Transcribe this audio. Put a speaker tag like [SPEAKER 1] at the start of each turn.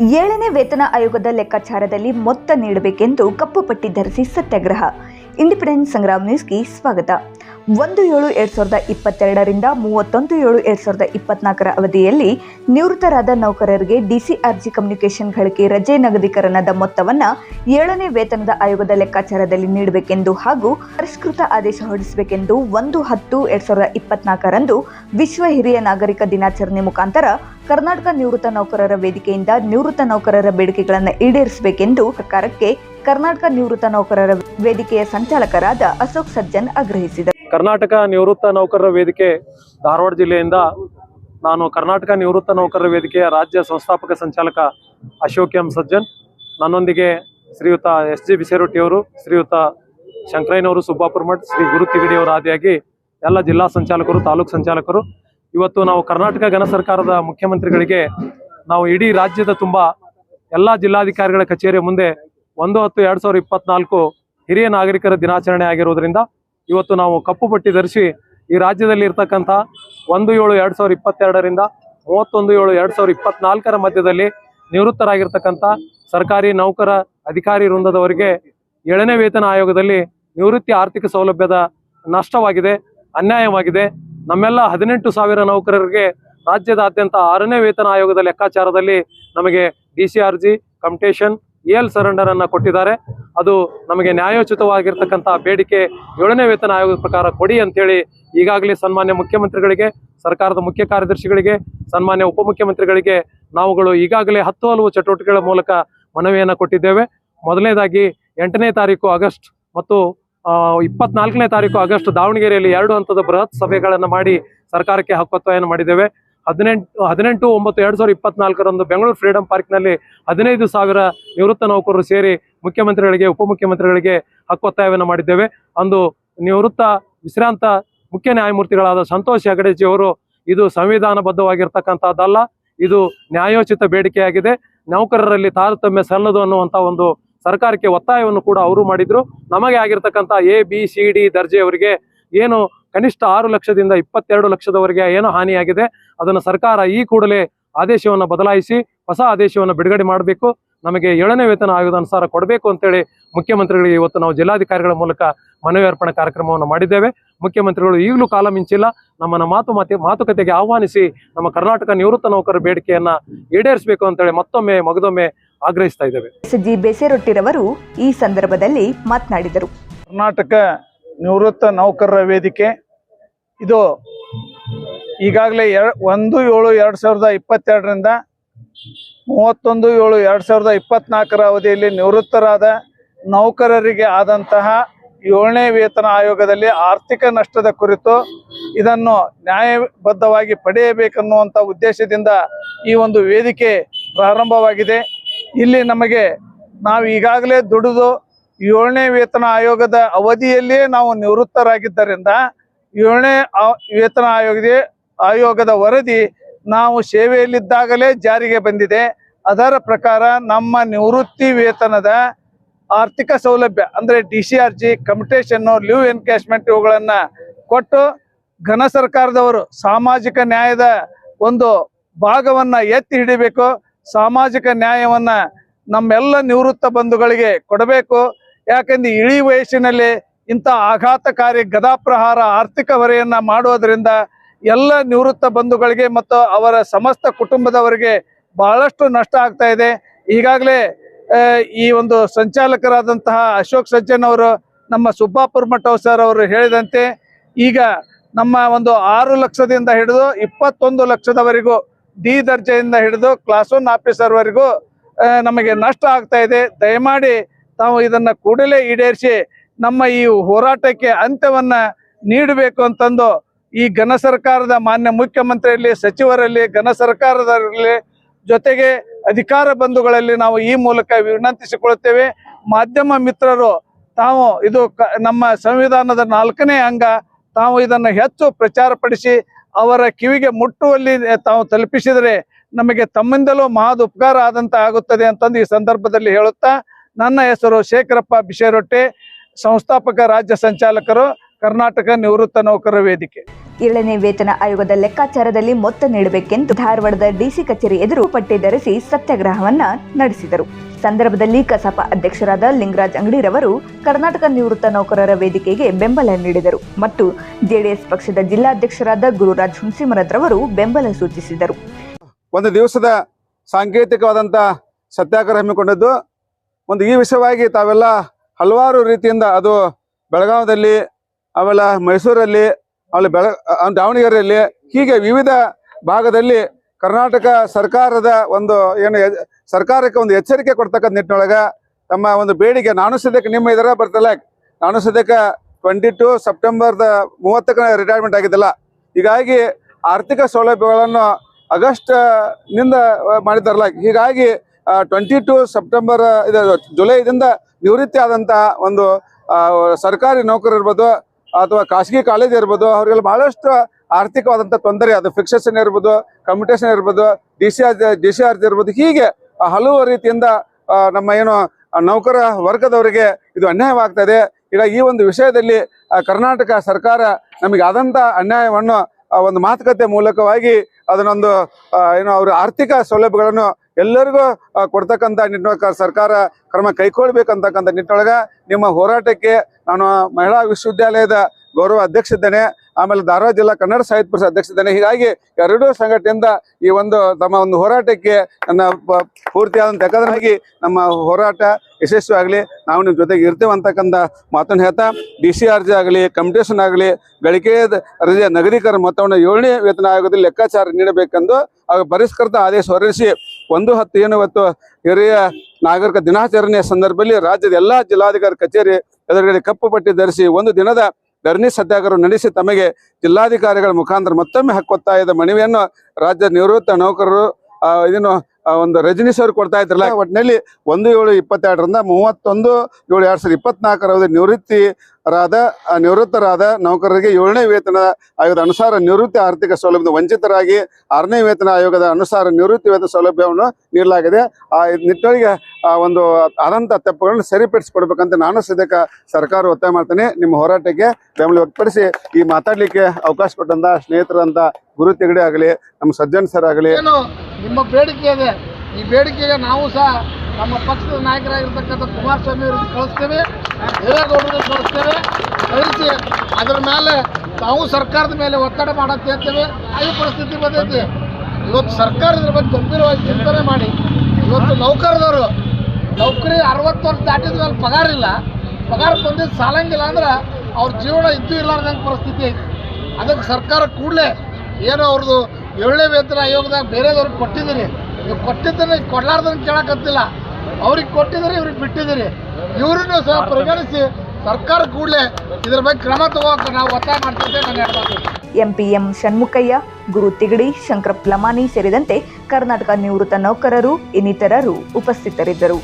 [SPEAKER 1] ಏಳನೇ ವೇತನ ಆಯೋಗದ ಲೆಕ್ಕಾಚಾರದಲ್ಲಿ ಮೊತ್ತ ನೀಡಬೇಕೆಂದು ಕಪ್ಪು ಪಟ್ಟಿ ಧರಿಸಿ ಸತ್ಯಾಗ್ರಹ. ಇಂಡಿಪೆಂಡೆನ್ಸ್ ಸಂಗ್ರಾಮ್ ನ್ಯೂಸ್ಗೆ ಸ್ವಾಗತ. ಒಂದು ಏಳು ಎರಡ್ ಸಾವಿರದ ಇಪ್ಪತ್ತೆರಡರಿಂದ ಮೂವತ್ತೊಂದು ಏಳು ಎರಡು ಸಾವಿರದ ಇಪ್ಪತ್ನಾಲ್ಕರ ಅವಧಿಯಲ್ಲಿ ನಿವೃತ್ತರಾದ ನೌಕರರಿಗೆ ಡಿಸಿ ಡಿಸಿಆರ್ಜಿ ಕಮ್ಯುನಿಕೇಷನ್ ಗಳಿಕೆ ರಜೆ ನಗದೀಕರಣದ ಮೊತ್ತವನ್ನು ಏಳನೇ ವೇತನದ ಆಯೋಗದ ಲೆಕ್ಕಾಚಾರದಲ್ಲಿ ನೀಡಬೇಕೆಂದು ಹಾಗೂ ಪರಿಷ್ಕೃತ ಆದೇಶ ಹೊರಡಿಸಬೇಕೆಂದು ಒಂದು ಹತ್ತು ಎರಡ್ ಸಾವಿರದ ಇಪ್ಪತ್ನಾಲ್ಕರಂದು ವಿಶ್ವ ಹಿರಿಯ ನಾಗರಿಕ ದಿನಾಚರಣೆ ಮುಖಾಂತರ ಕರ್ನಾಟಕ ನಿವೃತ್ತ ನೌಕರರ ವೇದಿಕೆಯಿಂದ ನಿವೃತ್ತ ನೌಕರರ ಬೇಡಿಕೆಗಳನ್ನು ಈಡೇರಿಸಬೇಕೆಂದು ಸರ್ಕಾರಕ್ಕೆ ಕರ್ನಾಟಕ ನಿವೃತ್ತ ನೌಕರರ ವೇದಿಕೆಯ ಸಂಚಾಲಕರಾದ ಅಶೋಕ್ ಸಜ್ಜನ್ ಆಗ್ರಹಿಸಿದರು.
[SPEAKER 2] ಕರ್ನಾಟಕ ನಿವೃತ್ತ ನೌಕರರ ವೇದಿಕೆ ಧಾರವಾಡ ಜಿಲ್ಲೆಯಿಂದ ನಾನು ಕರ್ನಾಟಕ ನಿವೃತ್ತ ನೌಕರರ ವೇದಿಕೆಯ ರಾಜ್ಯ ಸಂಸ್ಥಾಪಕ ಸಂಚಾಲಕ ಅಶೋಕ್ ಎಂ ಸಜ್ಜನ್, ನನ್ನೊಂದಿಗೆ ಶ್ರೀಯುತ ಎಸ್ ಜಿ ಬಿಸೇರೊಟ್ಟಿಯವರು ಶ್ರೀಯುತ ಶಂಕರಯ್ಯನವರು, ಸುಬ್ಬಾಪುರ ಮಠ, ಶ್ರೀ ಗುರು ತಿಗಡಿಯವರು ಆದಿಯಾಗಿ ಎಲ್ಲ ಜಿಲ್ಲಾ ಸಂಚಾಲಕರು, ತಾಲೂಕು ಸಂಚಾಲಕರು. ಇವತ್ತು ನಾವು ಕರ್ನಾಟಕ ಘನ ಸರ್ಕಾರದ ಮುಖ್ಯಮಂತ್ರಿಗಳಿಗೆ ನಾವು ಇಡೀ ರಾಜ್ಯದ ತುಂಬ ಎಲ್ಲ ಜಿಲ್ಲಾಧಿಕಾರಿಗಳ ಕಚೇರಿಯ ಮುಂದೆ ಒಂದು ಹತ್ತು ಎರಡು ಸಾವಿರದ ಇಪ್ಪತ್ನಾಲ್ಕು ಹಿರಿಯ ನಾಗರಿಕರ ದಿನಾಚರಣೆ ಆಗಿರುವುದರಿಂದ ಇವತ್ತು ನಾವು ಕಪ್ಪು ಪಟ್ಟಿ ಧರಿಸಿ ಈ ರಾಜ್ಯದಲ್ಲಿ ಇರ್ತಕ್ಕಂಥ ಒಂದು ಏಳು ಎರಡು ಸಾವಿರ ಇಪ್ಪತ್ತೆರಡರಿಂದ ಮೂವತ್ತೊಂದು ಏಳು ಎರಡು ಸಾವಿರ ಇಪ್ಪತ್ನಾಲ್ಕರ ಮಧ್ಯದಲ್ಲಿ ನಿವೃತ್ತರಾಗಿರ್ತಕ್ಕಂಥ ಸರ್ಕಾರಿ ನೌಕರ ಅಧಿಕಾರಿ ವೃಂದದವರಿಗೆ ಏಳನೇ ವೇತನ ಆಯೋಗದಲ್ಲಿ ನಿವೃತ್ತಿ ಆರ್ಥಿಕ ಸೌಲಭ್ಯದ ನಷ್ಟವಾಗಿದೆ, ಅನ್ಯಾಯವಾಗಿದೆ. ನಮ್ಮೆಲ್ಲ ಹದಿನೆಂಟು ಸಾವಿರ ನೌಕರರಿಗೆ ರಾಜ್ಯದಾದ್ಯಂತ ಆರನೇ ವೇತನ ಆಯೋಗದ ಲೆಕ್ಕಾಚಾರದಲ್ಲಿ ನಮಗೆ D C R G commutation L surrender ಅನ್ನು ಕೊಟ್ಟಿದ್ದಾರೆ. ಅದು ನಮಗೆ ನ್ಯಾಯೋಚಿತವಾಗಿರ್ತಕ್ಕಂಥ ಬೇಡಿಕೆ ಏಳನೇ ವೇತನ ಆಯೋಗದ ಪ್ರಕಾರ ಕೊಡಿ ಅಂತೇಳಿ ಈಗಾಗಲೇ ಸನ್ಮಾನ್ಯ ಮುಖ್ಯಮಂತ್ರಿಗಳಿಗೆ, ಸರ್ಕಾರದ ಮುಖ್ಯ ಕಾರ್ಯದರ್ಶಿಗಳಿಗೆ, ಸನ್ಮಾನ್ಯ ಉಪಮುಖ್ಯಮಂತ್ರಿಗಳಿಗೆ ನಾವುಗಳು ಈಗಾಗಲೇ ಹತ್ತು ಹಲವು ಚಟುವಟಿಕೆಗಳ ಮೂಲಕ ಮನವಿಯನ್ನು ಕೊಟ್ಟಿದ್ದೇವೆ. ಮೊದಲನೇದಾಗಿ ಎಂಟನೇ ತಾರೀಕು ಆಗಸ್ಟ್ ಮತ್ತು ಇಪ್ಪತ್ನಾಲ್ಕನೇ ತಾರೀಕು ಆಗಸ್ಟ್ ದಾವಣಗೆರೆಯಲ್ಲಿ ಎರಡು ಹಂತದ ಬೃಹತ್ ಸಭೆಗಳನ್ನು ಮಾಡಿ ಸರ್ಕಾರಕ್ಕೆ ಹಕ್ಕೊತ್ತಾಯನ್ನು ಮಾಡಿದ್ದೇವೆ. ಹದಿನೆಂಟು ಹದಿನೆಂಟು, ಒಂಬತ್ತು, ಎರಡು ಸಾವಿರದ ಇಪ್ಪತ್ನಾಲ್ಕರಂದು ಬೆಂಗಳೂರು ಫ್ರೀಡಂ ಪಾರ್ಕ್ನಲ್ಲಿ ಹದಿನೈದು ಸಾವಿರ ನಿವೃತ್ತ ನೌಕರರು ಸೇರಿ ಮುಖ್ಯಮಂತ್ರಿಗಳಿಗೆ, ಉಪಮುಖ್ಯಮಂತ್ರಿಗಳಿಗೆ ಹಕ್ಕೊತ್ತಾಯವನ್ನು ಮಾಡಿದ್ದೇವೆ. ಅಂದು ನಿವೃತ್ತ ವಿಶ್ರಾಂತ ಮುಖ್ಯ ನ್ಯಾಯಮೂರ್ತಿಗಳಾದ ಸಂತೋಷ್ ಹೆಗಡೆಜಿ ಅವರು ಇದು ಸಂವಿಧಾನಬದ್ಧವಾಗಿರ್ತಕ್ಕಂಥದ್ದಲ್ಲ, ಇದು ನ್ಯಾಯೋಚಿತ ಬೇಡಿಕೆಯಾಗಿದೆ. ನೌಕರರಲ್ಲಿ ತಾರತಮ್ಯ ಸಲ್ಲದು ಅನ್ನುವಂಥ ಒಂದು ಸರ್ಕಾರಕ್ಕೆ ಒತ್ತಾಯವನ್ನು ಕೂಡ ಅವರು ಮಾಡಿದ್ರು. ನಮಗೆ ಆಗಿರ್ತಕ್ಕಂಥ ಎ, ಬಿ, ಸಿ, ಡಿ ದರ್ಜೆಯವರಿಗೆ ಏನು ಕನಿಷ್ಠ ಆರು ಲಕ್ಷದಿಂದ ಇಪ್ಪತ್ತೆರಡು ಲಕ್ಷದವರೆಗೆ ಏನು ಹಾನಿಯಾಗಿದೆ. ಅದನ್ನು ಸರ್ಕಾರ ಈ ಕೂಡಲೇ ಆದೇಶವನ್ನು ಬದಲಾಯಿಸಿ, ಹೊಸ ಆದೇಶವನ್ನು ಬಿಡುಗಡೆ ಮಾಡಬೇಕು. ನಮಗೆ ಏಳನೇ ವೇತನ ಆಯೋಗದ ಅನುಸಾರ ಕೊಡಬೇಕು ಅಂತೇಳಿ ಮುಖ್ಯಮಂತ್ರಿಗಳಿಗೆ ಇವತ್ತು ನಾವು ಜಿಲ್ಲಾಧಿಕಾರಿಗಳ ಮೂಲಕ ಮನವಿ ಅರ್ಪಣೆ ಕಾರ್ಯಕ್ರಮವನ್ನು ಮಾಡಿದ್ದೇವೆ. ಮುಖ್ಯಮಂತ್ರಿಗಳು ಈಗಲೂ ಕಾಲ ಮಿಂಚಿಲ್ಲ. ನಮ್ಮನ್ನ ಮಾತು ಮಾತೆ ಮಾತುಕತೆಗೆ ಆಹ್ವಾನಿಸಿ ನಮ್ಮ ಕರ್ನಾಟಕ ನಿವೃತ್ತ ನೌಕರರ ಬೇಡಿಕೆಯನ್ನ ಈಡೇರಿಸಬೇಕು ಅಂತೇಳಿ ಮತ್ತೊಮ್ಮೆ ಮಗದೊಮ್ಮೆ ಆಗ್ರಹಿಸ್ತಾ ಇದ್ದೇವೆ.
[SPEAKER 1] ಎಸ್ ಜಿ ಬೇಸೆರೊಟ್ಟಿರವರು ಈ ಸಂದರ್ಭದಲ್ಲಿ ಮಾತನಾಡಿದರು.
[SPEAKER 3] ಕರ್ನಾಟಕ ನಿವೃತ್ತ ನೌಕರರ ವೇದಿಕೆ. ಇದು ಈಗಾಗಲೇ ಎರ ಒಂದು ಏಳು ಎರಡು ಸಾವಿರದ ಇಪ್ಪತ್ತೆರಡರಿಂದ ಮೂವತ್ತೊಂದು, ಏಳು, ಎರಡು ಸಾವಿರದ ಇಪ್ಪತ್ನಾಲ್ಕರ ಅವಧಿಯಲ್ಲಿ ನಿವೃತ್ತರಾದ ನೌಕರರಿಗೆ ಆದಂತಹ ಏಳನೇ ವೇತನ ಆಯೋಗದಲ್ಲಿ ಆರ್ಥಿಕ ನಷ್ಟದ ಕುರಿತು ಇದನ್ನು ನ್ಯಾಯಬದ್ಧವಾಗಿ ಪಡೆಯಬೇಕನ್ನುವಂಥ ಉದ್ದೇಶದಿಂದ ಈ ಒಂದು ವೇದಿಕೆ ಪ್ರಾರಂಭವಾಗಿದೆ. ಇಲ್ಲಿ ನಮಗೆ ನಾವು ಈಗಾಗಲೇ ದುಡಿದು ಏಳನೇ ವೇತನ ಆಯೋಗದ ಅವಧಿಯಲ್ಲಿಯೇ ನಾವು ನಿವೃತ್ತರಾಗಿದ್ದರಿಂದ ಏಳನೇ ವೇತನ ಆಯೋಗದ ಆಯೋಗದ ವರದಿ ನಾವು ಸೇವೆಯಲ್ಲಿದ್ದಾಗಲೇ ಜಾರಿಗೆ ಬಂದಿದೆ. ಅದರ ಪ್ರಕಾರ ನಮ್ಮ ನಿವೃತ್ತಿ ವೇತನದ ಆರ್ಥಿಕ ಸೌಲಭ್ಯ, ಅಂದ್ರೆ ಡಿ ಸಿ ಆರ್ ಜಿ ಕಮಿಟೇಷನ್ನು ಲೀವ್ ಎನ್ಕ್ಯಾಶ್ಮೆಂಟ್ ಇವುಗಳನ್ನ ಕೊಟ್ಟು ಘನ ಸರ್ಕಾರದವರು ಸಾಮಾಜಿಕ ನ್ಯಾಯದ ಒಂದು ಭಾಗವನ್ನ ಎತ್ತಿ ಹಿಡಿಬೇಕು. ಸಾಮಾಜಿಕ ನ್ಯಾಯವನ್ನ ನಮ್ಮೆಲ್ಲ ನಿವೃತ್ತ ಬಂಧುಗಳಿಗೆ ಕೊಡಬೇಕು. ಯಾಕಂದ್ರೆ ಇಳಿ ವಯಸ್ಸಿನಲ್ಲಿ ಇಂಥ ಆಘಾತಕಾರಿ ಗದಾಪ್ರಹಾರ ಆರ್ಥಿಕ ಹೊರೆಯನ್ನ ಮಾಡುವುದರಿಂದ ಎಲ್ಲ ನಿವೃತ್ತ ಬಂಧುಗಳಿಗೆ ಮತ್ತು ಅವರ ಸಮಸ್ತ ಕುಟುಂಬದವರಿಗೆ ಬಹಳಷ್ಟು ನಷ್ಟ ಆಗ್ತಾ ಇದೆ. ಈಗಾಗಲೇ ಈ ಒಂದು ಸಂಚಾಲಕರಾದಂತಹ ಅಶೋಕ್ ಸಜ್ಜನ್ ಅವರು ನಮ್ಮ ಸುಬ್ಬಾಪುರ ಮಠ ಸರ್ ಅವರು ಹೇಳಿದಂತೆ, ಈಗ ನಮ್ಮ ಒಂದು ಆರು ಲಕ್ಷದಿಂದ ಹಿಡಿದು ಇಪ್ಪತ್ತೊಂದು ಲಕ್ಷದವರೆಗೂ ಡಿ ದರ್ಜೆಯಿಂದ ಹಿಡಿದು ಕ್ಲಾಸ್ ಒನ್ ಆಫೀಸರ್ವರೆಗೂ ನಮಗೆ ನಷ್ಟ ಆಗ್ತಾ ಇದೆ. ದಯಮಾಡಿ ತಾವು ಇದನ್ನು ಕೂಡಲೇ ಈಡೇರಿಸಿ ನಮ್ಮ ಈ ಹೋರಾಟಕ್ಕೆ ಅಂತ್ಯವನ್ನು ನೀಡಬೇಕು ಅಂತಂದು ಈ ಘನ ಸರ್ಕಾರದ ಮಾನ್ಯ ಮುಖ್ಯಮಂತ್ರಿಯಲ್ಲಿ, ಸಚಿವರಲ್ಲಿ, ಘನ ಸರ್ಕಾರದಲ್ಲಿ ಜೊತೆಗೆ ಅಧಿಕಾರ ಬಂಧುಗಳಲ್ಲಿ ನಾವು ಈ ಮೂಲಕ ವಿನಂತಿಸಿಕೊಳ್ಳುತ್ತೇವೆ. ಮಾಧ್ಯಮ ಮಿತ್ರರು, ತಾವು ಇದು ನಮ್ಮ ಸಂವಿಧಾನದ ನಾಲ್ಕನೇ ಅಂಗ, ತಾವು ಇದನ್ನು ಹೆಚ್ಚು ಪ್ರಚಾರಪಡಿಸಿ, ಅವರ ಕಿವಿಗೆ ಮುಟ್ಟುವಲ್ಲಿ ತಾವು ತಲುಪಿಸಿದರೆ ನಮಗೆ ತಮ್ಮಿಂದಲೂ ಮಹದ್ ಉಪಕಾರ ಆದಂತ ಆಗುತ್ತದೆ ಅಂತಂದು ಈ ಸಂದರ್ಭದಲ್ಲಿ ಹೇಳುತ್ತಾ, ನನ್ನ ಹೆಸರು ಶೇಖರಪ್ಪ ಬಿಷೇರೊಟ್ಟೆ ಸಂಸ್ಥಾಪಕ, ರಾಜ್ಯ ಸಂಚಾಲಕರು. ಕರ್ನಾಟಕ ನಿವೃತ್ತ ನೌಕರರ ವೇದಿಕೆ.
[SPEAKER 1] ಏಳನೇ ವೇತನ ಆಯೋಗದ ಲೆಕ್ಕಾಚಾರದಲ್ಲಿ ಮೊತ್ತ ನೀಡಬೇಕೆಂದು ಧಾರವಾಡದ ಡಿಸಿ ಕಚೇರಿ ಎದುರು ಪಟ್ಟಿ ಧರಿಸಿ ಸತ್ಯಾಗ್ರಹವನ್ನ ನಡೆಸಿದರು. ಸಂದರ್ಭದಲ್ಲಿ ಕಸಾಪ ಅಧ್ಯಕ್ಷರಾದ ಲಿಂಗರಾಜ್ ಅಂಗಡಿರವರು ಕರ್ನಾಟಕ ನಿವೃತ್ತ ನೌಕರರ ವೇದಿಕೆಗೆ ಬೆಂಬಲ ನೀಡಿದರು ಮತ್ತು ಜೆಡಿಎಸ್ ಪಕ್ಷದ ಜಿಲ್ಲಾಧ್ಯಕ್ಷರಾದ ಗುರುರಾಜ್ ಹುಣಸಿಮರದ್ರವರು ಬೆಂಬಲ ಸೂಚಿಸಿದರು.
[SPEAKER 4] ಒಂದು ದಿವಸದ ಸಾಂಕೇತಿಕವಾದಂಥ ಸತ್ಯಾಗ್ರಹ ಹಮ್ಮಿಕೊಂಡಿದ್ದು ಒಂದು ಈ ವಿಷಯವಾಗಿ ತಾವೆಲ್ಲ ಹಲವಾರು ರೀತಿಯಿಂದ ಅದು ಬೆಳಗಾವದಲ್ಲಿ ಆಮೇಲೆ ಮೈಸೂರಲ್ಲಿ, ಆಮೇಲೆ ಬೆಳ ದಾವಣಗೆರೆಯಲ್ಲಿ ಹೀಗೆ ವಿವಿಧ ಭಾಗದಲ್ಲಿ ಕರ್ನಾಟಕ ಸರ್ಕಾರದ ಒಂದು ಏನು ಸರ್ಕಾರಕ್ಕೆ ಒಂದು ಎಚ್ಚರಿಕೆ ಕೊಡ್ತಕ್ಕಂಥ ನಿಟ್ಟಿನೊಳಗೆ ತಮ್ಮ ಒಂದು ಬೇಡಿಕೆ, ನಾನು ಸದ್ಯಕ್ಕೆ ನಿಮ್ಮ ಇದರ ಬರ್ತಲ್ಲ. ನಾನು ಸದ್ಯಕ್ಕೆ ಟ್ವೆಂಟಿ ಟು ಸೆಪ್ಟೆಂಬರ್ದ ಮೂವತ್ತಕ್ಕೆ ರಿಟೈರ್ಮೆಂಟ್ ಆಗಿದ್ದಲ್ಲ. ಹೀಗಾಗಿ ಆರ್ಥಿಕ ಸೌಲಭ್ಯಗಳನ್ನು ಆಗಸ್ಟ್ನಿಂದ ಮಾಡಿದ್ದಾರಲ್ಲ. ಹೀಗಾಗಿ ಟ್ವೆಂಟಿ ಟು ಸೆಪ್ಟೆಂಬರ್, ಇದು ಜುಲೈದಿಂದ ನಿವೃತ್ತಿ ಆದಂಥ ಒಂದು ಸರ್ಕಾರಿ ನೌಕರರು ಇರ್ಬೋದು ಅಥವಾ ಖಾಸಗಿ ಕಾಲೇಜ್ ಇರ್ಬೋದು, ಅವರಿಗೆಲ್ಲ ಬಹಳಷ್ಟು ಆರ್ಥಿಕವಾದಂತ ತೊಂದರೆ ಅದು ಫಿಕ್ಸೇಷನ್ ಇರ್ಬೋದು ಕಮ್ಯುಟೇಷನ್ ಇರ್ಬೋದು D C R D C R ಇರ್ಬೋದು, ಹೀಗೆ ಹಲವು ರೀತಿಯಿಂದ ನಮ್ಮ ಏನು ನೌಕರ ವರ್ಗದವರಿಗೆ ಇದು ಅನ್ಯಾಯವಾಗ್ತದೆ ಈಗ ಈ ಒಂದು ವಿಷಯದಲ್ಲಿ ಕರ್ನಾಟಕ ಸರ್ಕಾರ ನಮಗೆ ಆದಂತ ಅನ್ಯಾಯವನ್ನು ಒಂದು ಮಾತುಕತೆ ಮೂಲಕವಾಗಿ ಅದನ್ನೊಂದು ಏನು, ಅವ್ರ ಆರ್ಥಿಕ ಸೌಲಭ್ಯಗಳನ್ನು ಎಲ್ಲರಿಗೂ ಕೊಡ್ತಕ್ಕಂಥ ನಿಟ್ಟಿನೊಳಗ ಸರ್ಕಾರ ಕ್ರಮ ಕೈಗೊಳ್ಬೇಕಂತಕ್ಕಂಥ ನಿಟ್ಟಿನೊಳಗ ನಿಮ್ಮ ಹೋರಾಟಕ್ಕೆ ನಾನು ಮಹಿಳಾ ವಿಶ್ವವಿದ್ಯಾಲಯದ ಗೌರವ ಅಧ್ಯಕ್ಷ ಇದ್ದೇನೆ ಆಮೇಲೆ ಧಾರವಾಡ ಜಿಲ್ಲಾ ಕನ್ನಡ ಸಾಹಿತ್ಯ ಪರಿಷತ್ ಅಧ್ಯಕ್ಷ ಇದ್ದೇನೆ ಹೀಗಾಗಿ ಎರಡೂ ಸಂಘಟನೆಯಿಂದ ಈ ಒಂದು ತಮ್ಮ ಒಂದು ಹೋರಾಟಕ್ಕೆ ನನ್ನ ಪೂರ್ತಿಯಾದಂಥ ಯಾಕಂದ್ರಾಗಿ ನಮ್ಮ ಹೋರಾಟ ಯಶಸ್ವಿ ಆಗಲಿ ನಾವು ನಿಮ್ಮ ಜೊತೆಗೆ ಇರ್ತೇವೆ ಅಂತಕ್ಕಂಥ ಮಾತನ್ನು ಹೇಳ್ತಾ, ಡಿ ಸಿ ಆರ್ ಜಿ ಆಗಲಿ ಕಂಪಿಟೇಷನ್ ಆಗಲಿ, ಗಳಿಕೆ ರಜೆ ನಗದೀಕರಣ ಮೊತ್ತವನ್ನು ಏಳನೇ ವೇತನ ಆಯೋಗದಲ್ಲಿ ಲೆಕ್ಕಾಚಾರ ನೀಡಬೇಕೆಂದು ಪರಿಷ್ಕೃತ ಆದೇಶ ಹೊರಡಿಸಿ ಒಂದು ಹತ್ತು ಏನು ಇವತ್ತು ಹಿರಿಯ ನಾಗರಿಕ ದಿನಾಚರಣೆಯ ಸಂದರ್ಭದಲ್ಲಿ ರಾಜ್ಯದ ಎಲ್ಲಾ ಜಿಲ್ಲಾಧಿಕಾರಿ ಕಚೇರಿ ಎದುರುಗಡೆ ಕಪ್ಪು ಪಟ್ಟಿ ಧರಿಸಿ ಒಂದು ದಿನದ ಧರಣಿ ಸತ್ಯಾಗ್ರಹ ನಡೆಸಿ ತಮಗೆ ಜಿಲ್ಲಾಧಿಕಾರಿಗಳ ಮುಖಾಂತರ ಮತ್ತೊಮ್ಮೆ ಹಕ್ಕೊತ್ತಾಯದ ಮನವಿಯನ್ನು ರಾಜ್ಯದ ನಿವೃತ್ತ ನೌಕರರು ಇದನ್ನು ಒಂದು ರಜನಿ ಸರ್ ಕೊಡ್ತಾ ಇದ್ರಲ್ಲ ಒಟ್ಟಿನಲ್ಲಿ ಒಂದು ಏಳು ಇಪ್ಪತ್ತೆರಡರಿಂದ ಮೂವತ್ತೊಂದು ಏಳು ಎರಡು ಸಾವಿರದ ಇಪ್ಪತ್ನಾಲ್ಕರವರೆಗೆ ನಿವೃತ್ತಿರಾದ ಆ, ನಿವೃತ್ತರಾದ ನೌಕರರಿಗೆ ಏಳನೇ ವೇತನ ಆಯೋಗದ ಅನುಸಾರ ನಿವೃತ್ತಿ ಆರ್ಥಿಕ ಸೌಲಭ್ಯದ ವಂಚಿತರಾಗಿ ಆರನೇ ವೇತನ ಆಯೋಗದ ಅನುಸಾರ ನಿವೃತ್ತಿ ವೇತನ ಸೌಲಭ್ಯವನ್ನು ನೀಡಲಾಗಿದೆ. ಆ ನಿಟ್ಟಿನಲ್ಲಿ ಆ ಒಂದು ಅನಂತ ತಪ್ಪುಗಳನ್ನು ಸರಿಪಡಿಸಿಕೊಡ್ಬೇಕಂತ ನಾನು ಸದ್ಯಕ್ಕೆ ಸರ್ಕಾರ ಒತ್ತಾಯ ಮಾಡ್ತೇನೆ. ನಿಮ್ಮ ಹೋರಾಟಕ್ಕೆ ಬೆಂಬಲ ವ್ಯಕ್ತಪಡಿಸಿ ಈ ಮಾತಾಡಲಿಕ್ಕೆ ಅವಕಾಶ ಕೊಟ್ಟಂತ ಸ್ನೇಹಿತರಂತ ಗುರು ತೆಗಡೆ ಆಗಲಿ ನಮ್ಮ ಸಜ್ಜನ್ ಸರ್ ಆಗಲಿ.
[SPEAKER 5] ನಿಮ್ಮ ಬೇಡಿಕೆ ಇದೆ. ಈ ಬೇಡಿಕೆಗೆ ನಾವು ಸಹ ನಮ್ಮ ಪಕ್ಷದ ನಾಯಕರಾಗಿರ್ತಕ್ಕಂಥ ಕುಮಾರಸ್ವಾಮಿ ಅವರಿಗೆ ಕಳಿಸ್ತೇವೆ ದೇವೇಗೌಡರಿಗೆ ಕಳಿಸ್ತೇವೆ, ಕಳಿಸಿ ಅದರ ಮೇಲೆ ನಾವು ಸರ್ಕಾರದ ಮೇಲೆ ಒತ್ತಡ ಮಾಡತ್ತೆ ಹೇಳ್ತೇವೆ ಈ ಪರಿಸ್ಥಿತಿ ಬಂದೈತಿ. ಇವತ್ತು ಸರ್ಕಾರ ಇದ್ರ ಬಗ್ಗೆ ಗಂಭೀರವಾಗಿ ಚಿಂತನೆ ಮಾಡಿ. ಇವತ್ತು ನೌಕರದವರು, ನೌಕರಿ ಅರವತ್ತು ವರ್ಷ ದಾಟಿದ ಮೇಲೆ ಪಗಾರ ಇಲ್ಲ. ಪಗಾರ ಬಂದಿದ್ದು ಸಾಲಂಗಿಲ್ಲ ಅಂದ್ರೆ ಅವ್ರ ಜೀವನ ಇದ್ದು ಇಲ್ಲಾರ್ದಂಗೆ ಪರಿಸ್ಥಿತಿ ಐತಿ. ಅದಕ್ಕೆ ಸರ್ಕಾರ ಕೂಡಲೇ ಏನು ಅವ್ರದ್ದು ಏಳನೇ ವೇತನ ಆಯೋಗದಾಗ ಬೇರೆದವ್ರಿಗೆ ಕೊಟ್ಟಿದ್ದೀರಿ. ನೀವು ಕೊಟ್ಟಿದ್ದನ್ನು ಕೊಡಲಾರ್ದನ್ನು ಕೇಳಕತ್ತಿಲ್ಲ ಅವ್ರಿಗೆ ಕೊಟ್ಟಿದ್ದೀರಿ, ಇವ್ರಿಗೆ ಬಿಟ್ಟಿದ್ದೀರಿ. ಇವ್ರನ್ನೂ ಸಹ ಪರಿಗಣಿಸಿ ಸರ್ಕಾರ ಕೂಡಲೇ ಇದ್ರ ಬಗ್ಗೆ ಕ್ರಮ ತಗೋಕೆ ನಾವು ಒತ್ತಾಯ ಮಾಡ್ತಿದ್ದೇವೆ ನಾನು ಹೇಳ್ಬೇಕು
[SPEAKER 1] ಎಂಪಿಎಂ ಷಣ್ಮುಖಯ್ಯ, ಗುರು ತಿಗಡಿ ಶಂಕರ ಪ್ಲಮಾನಿ ಸೇರಿದಂತೆ ಕರ್ನಾಟಕ ನಿವೃತ್ತ ನೌಕರರು ಇನ್ನಿತರರು ಉಪಸ್ಥಿತರಿದ್ದರು.